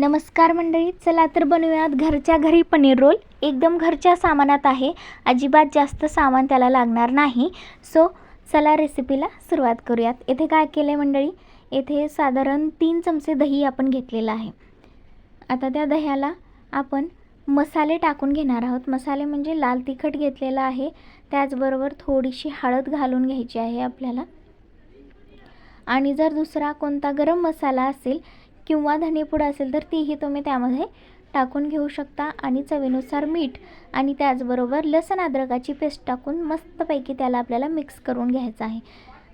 नमस्कार मंडळी चला तर बनवूयात घरच्या घरी पनीर रोल. एकदम घरच्या सामानात आहे. अजिबात जास्त सामान त्याला लागणार नाही. सो चला रेसिपीला सुरुवात करूयात. येथे काय केलं आहे मंडळी? येथे साधारण तीन चमचे दही आपण घेतलेलं आहे. आता त्या दह्याला आपण मसाले टाकून घेणार आहोत. मसाले म्हणजे लाल तिखट घेतलेलं आहे. त्याचबरोबर थोडीशी हळद घालून घ्यायची आहे आपल्याला. आणि जर दुसरा कोणता गरम मसाला असेल किंवा धनेपूड असेल तर तीही तुम्ही त्यामध्ये टाकून घेऊ शकता आणि चवीनुसार मीठ आणि त्याचबरोबर लसण अद्रकाची पेस्ट टाकून मस्तपैकी त्याला आपल्याला मिक्स करून घ्यायचं आहे.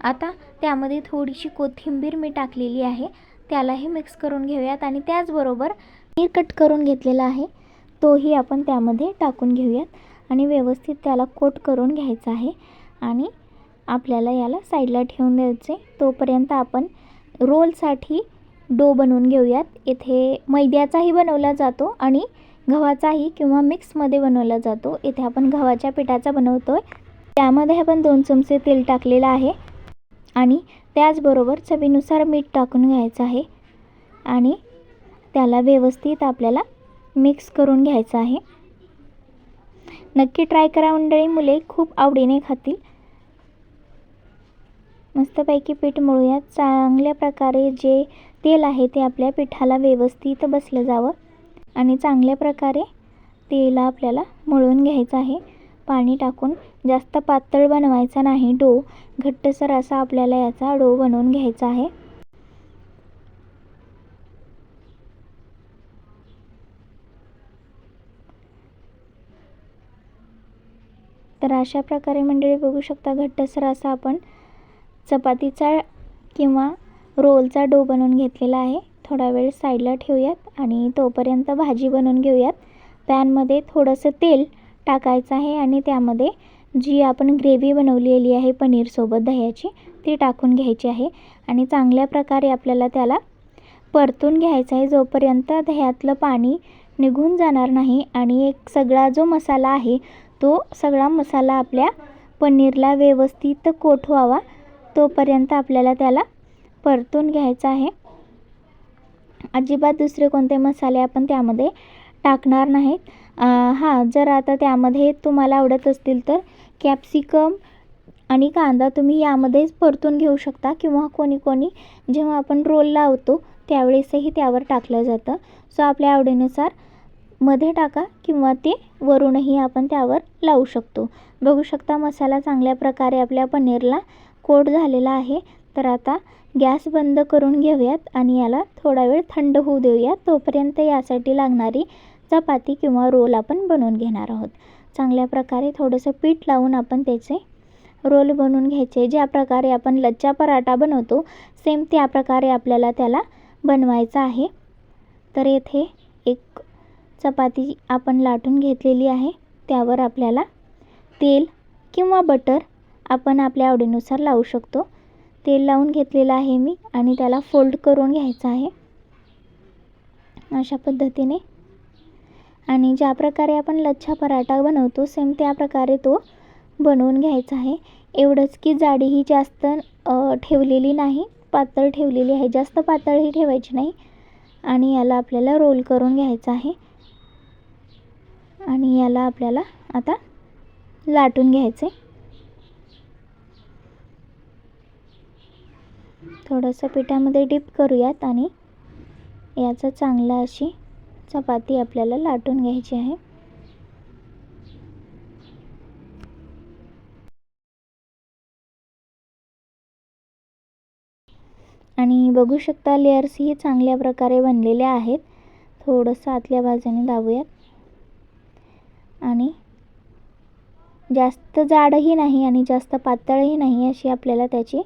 आता त्यामध्ये थोडीशी कोथिंबीर मी टाकलेली आहे. त्यालाही मिक्स करून घेऊयात आणि त्याचबरोबर पनीर कट करून घेतलेला आहे. तोही आपण त्यामध्ये टाकून घेऊयात आणि व्यवस्थित त्याला कोट करून घ्यायचा आहे आणि आपल्याला याला साईडला ठेवून द्यायचे तोपर्यंत आपण रोलसाठी डो बनवून घेऊयात. येथे मैद्याचाही बनवला जातो आणि गव्हाचाही किंवा मिक्समध्ये बनवला जातो. इथे आपण गव्हाच्या पिठाचा बनवतो आहे त्यामध्ये आपण दोन चमचे तेल टाकलेलं आहे आणि त्याचबरोबर चवीनुसार मीठ टाकून घ्यायचं आहे आणि त्याला व्यवस्थित आपल्याला मिक्स करून घ्यायचं आहे. नक्की ट्राय करा मंडळी मुले खूप आवडीने खातील. मस्तपैकी पीठ मळूयात. चांगल्या प्रकारे जे तेल आहे ते आपल्या पिठाला व्यवस्थित बसलं जावं. आणि चांगल्या प्रकारे तेला आपल्याला मळून घ्यायचं आहे. पाणी टाकून जास्त पातळ बनवायचा नाही डो. घट्टसर असा आपल्याला याचा डो बनवून घ्यायचा आहे. तर अशा प्रकारे मंडळी बघू शकता घट्टसर असा आपण चपातीचा किंवा रोलचा डो बनवून घेतलेला आहे. थोडा वेळ साईडला ठेवूयात आणि तोपर्यंत भाजी बनवून घेऊयात. पॅनमध्ये थोडंसं तेल टाकायचं आहे आणि त्यामध्ये जी आपण ग्रेव्ही बनवलेली आहे पनीरसोबत दह्याची ती टाकून घ्यायची आहे. आणि चांगल्या प्रकारे आपल्याला त्याला परतून घ्यायचं आहे. जोपर्यंत दह्यातलं पाणी निघून जाणार नाही आणि एक सगळा जो मसाला आहे तो सगळा मसाला आपल्या पनीरला व्यवस्थित कोट व्हावा तोपर्यंत आपल्याला त्याला परतून घ्यायचं आहे. अजिबात दुसरे कोणते मसाले आपण त्यामध्ये टाकणार नाहीत. हां जर आता त्यामध्ये तुम्हाला आवडत असतील तर कॅप्सिकम आणि कांदा तुम्ही यामध्येच परतून घेऊ शकता किंवा कोणी कोणी जेव्हा आपण रोल लावतो त्यावेळेसही त्यावर टाकलं जातं. सो आपल्या आवडीनुसारमध्ये टाका किंवा ते वरूनही आपण त्यावर लावू शकतो. बघू शकता मसाला चांगल्या प्रकारे आपल्या पनीरला कोट झालेला आहे. तर आता गॅस बंद करून घेऊयात आणि याला थोडा वेळ थंड होऊ देऊया तोपर्यंत यासाठी लागणारी चपाती किंवा रोल आपण बनवून घेणार आहोत. चांगल्या प्रकारे थोडंसं पीठ लावून आपण त्याचे रोल बनवून घ्यायचे. ज्या प्रकारे आपण लच्चा पराठा बनवतो सेम त्या प्रकारे आपल्याला त्याला बनवायचं आहे. तर येथे एक चपाती आपण लाटून घेतलेली आहे. त्यावर आपल्याला तेल किंवा बटर आपण आपल्या आवडीनुसार लावू शकतो. तेल लावून घेतलेलं आहे मी आणि त्याला फोल्ड करून घ्यायचं आहे. अशा पद्धतीने. आणि ज्या प्रकारे आपण लच्छा पराठा बनवतो सेम त्या प्रकारे तो बनवून घ्यायचा आहे. एवढंच की जाडी ही जास्त ठेवलेली नाही. पातळ ठेवलेली आहे. जास्त पातळही ठेवायची नाही. आणि याला आपल्याला रोल करून घ्यायचा आहे. आणि याला आपल्याला आता लाटून घ्यायचं आहे थोडंसं पिठामध्ये डिप करूयात आणि याचा चांगला अशी चपाती आपल्याला लाटून घ्यायची आहे. आणि बघू शकता लेअर्स ही चांगल्या प्रकारे बनलेल्या आहेत. थोडंसं आतल्या बाजूने दाबूयात. आणि जास्त जाडही नाही आणि जास्त पातळही नाही अशी आपल्याला त्याची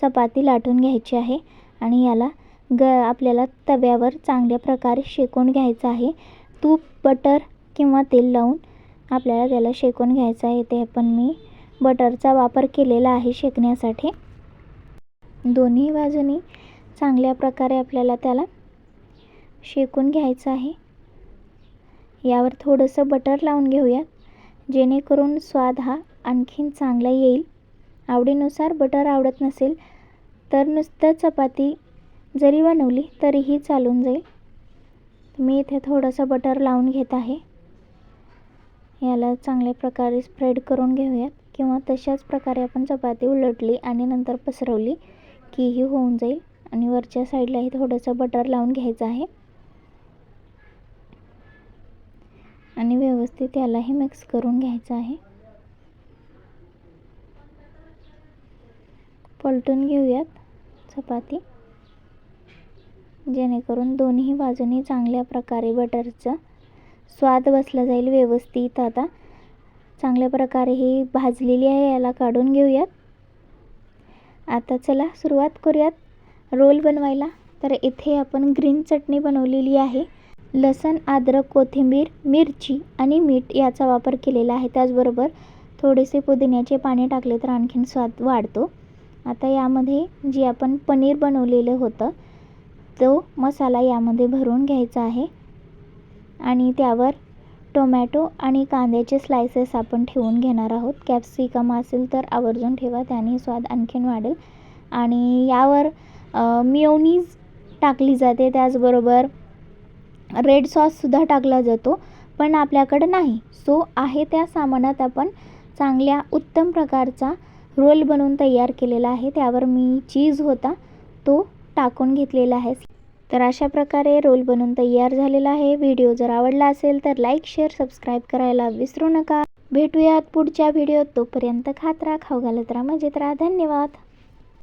चपाती लाटून घ्यायची आहे आणि याला ग आपल्याला तव्यावर चांगल्या प्रकारे शेकून घ्यायचं आहे. तूप बटर किंवा तेल लावून आपल्याला त्याला शेकून घ्यायचं आहे. ते पण मी बटरचा वापर केलेला आहे शेकण्यासाठी. दोन्ही बाजूनी चांगल्या प्रकारे आपल्याला त्याला शेकून घ्यायचं आहे. यावर थोडंसं बटर लावून घेऊयात. जेणेकरून स्वाद हा आणखीन चांगला येईल. आवडीनुसार बटर आवडत नसेल तर नुसतं चपाती जरी बनवली तरीही चालून जाईल. मी इथे थोडंसं बटर लावून घेत आहे. याला चांगल्या प्रकारे स्प्रेड करून घेऊयात. किंवा तशाच प्रकारे आपण चपाती उलटली आणि नंतर पसरवली की ही होऊन जाईल. आणि वरच्या साईडलाही थोडंसं बटर लावून घ्यायचं आहे. आणि व्यवस्थित यालाही मिक्स करून घ्यायचं आहे. पलटून घेऊयात चपाती. जेणेकरून दोन्ही बाजूनी चांगल्या प्रकारे बटरचा स्वाद बसला जाईल व्यवस्थित. आता चांगल्या प्रकारे ही भाजलेली आहे याला काढून घेऊयात. आता चला सुरुवात करूयात रोल बनवायला. तर इथे आपण ग्रीन चटणी बनवलेली आहे लसण अद्रक कोथिंबीर मिरची आणि मीठ याचा वापर केलेला आहे. त्याचबरोबर थोडेसे पुदिन्याचे पाणी टाकले तर आणखीन स्वाद वाढतो. आता यामध्ये जे आपण पनीर बनवलेलं होतं तो मसाला यामध्ये भरून घ्यायचा आहे. आणि त्यावर टोमॅटो आणि कांद्याचे स्लायसेस आपण ठेवून घेणार आहोत. कॅप्सिकम असेल तर आवर्जून ठेवा त्याने स्वाद आणखीन वाढेल. आणि यावर मिओनीज टाकली जाते त्याचबरोबर रेड सॉससुद्धा टाकला जातो. पण आपल्याकडं नाही. सो आहे त्या सामानात आपण चांगल्या उत्तम प्रकारचा रोल बनवून तयार केलेला आहे. त्यावर मी चीज होता तो टाकून घेतलेला आहे. तर अशा प्रकारे रोल बनवून तयार झालेला आहे. व्हिडिओ जर आवडला असेल तर लाईक शेअर सबस्क्राईब करायला विसरू नका. भेटूयात पुढच्या व्हिडिओत. तोपर्यंत खात राहा खाऊ घालत राहा मजेत राहा. धन्यवाद.